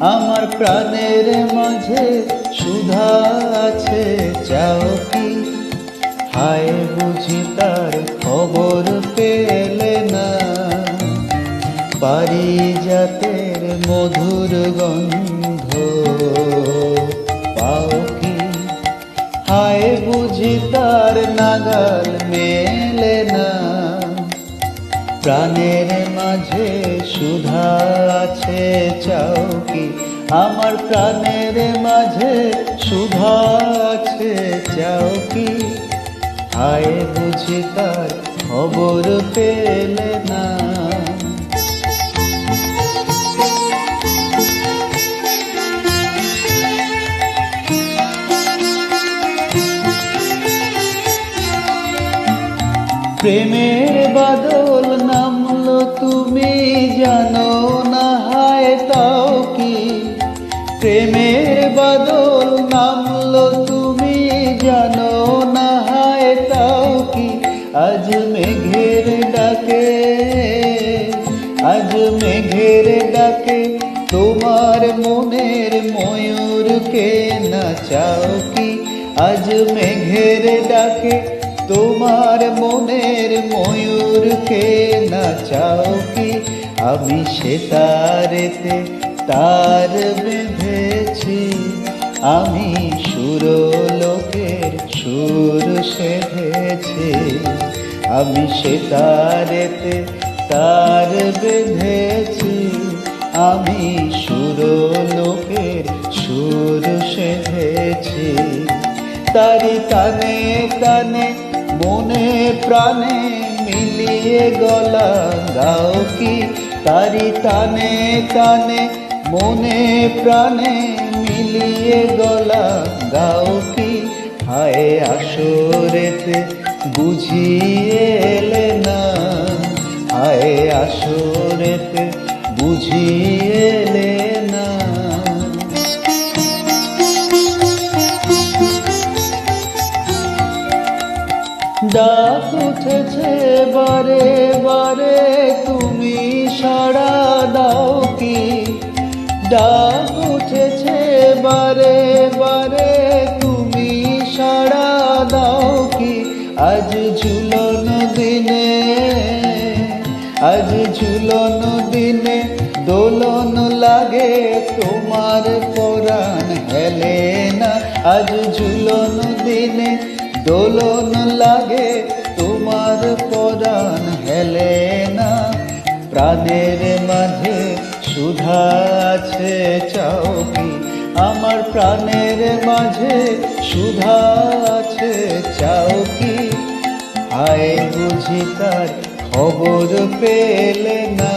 আমার প্রাণের মাঝে সুধা আছে, চাও কি? হায় বুঝি তার খবর পেলে না। পারিজাতের মধুর গন্ধ পাও কি? হায় বুঝি তার নাগাল মেলে না। প্রাণের মাঝে সুধা আছে, চাও কি? আমার প্রাণের মাঝে সুধা আছে, চাও কি? হায় বুঝি তার খবর পেলে না। প্রেমের বাদল প্রেমের বাদল নামলো, তুমি জানো না হায় তাও কি? আজ মেঘের ডাকে, আজ মেঘের ডাকে, তোমার মনের ময়ূরকে নাচাও কি? আজ মেঘের ডাকে, তোমার মনের ময়ূরকে নাচাও কি? আমি সে তারেতে তার বেঁধেছি। আমি সুরলোকের সুর সেধেছি। আমি সে তারেতে তার বেঁধেছি। আমি সুরলোকের সুর সেধেছি। তারি টানে টানে মনে প্রাণে মিলিয়ে গলা, গাও কি? তারি টানে টানে মনে প্রাণে মিলিয়ে গলা গাও কি? হায় আসরেতে বুঝিয়ে এলে না। হায় আসরেতে বুঝিয়ে এলে না। ডাক উঠেছে বারে বারে তুমি ডাক উঠেছে, বারে বারে তুমি সাড়া দাও কি? আজ ঝুলন দিনে, আজ ঝুলন দিনে দোলন লাগে তোমার পরাণ হেলে না। আজ ঝুলন দিনে দোলন লাগে তোমার পরাণ হেলে না। প্রাণের মাঝে সুধা আছে চৌকি, আমার প্রাণের মাঝে সুধা আছে চৌকি। আয় বুঝি তার খবর পেলে না।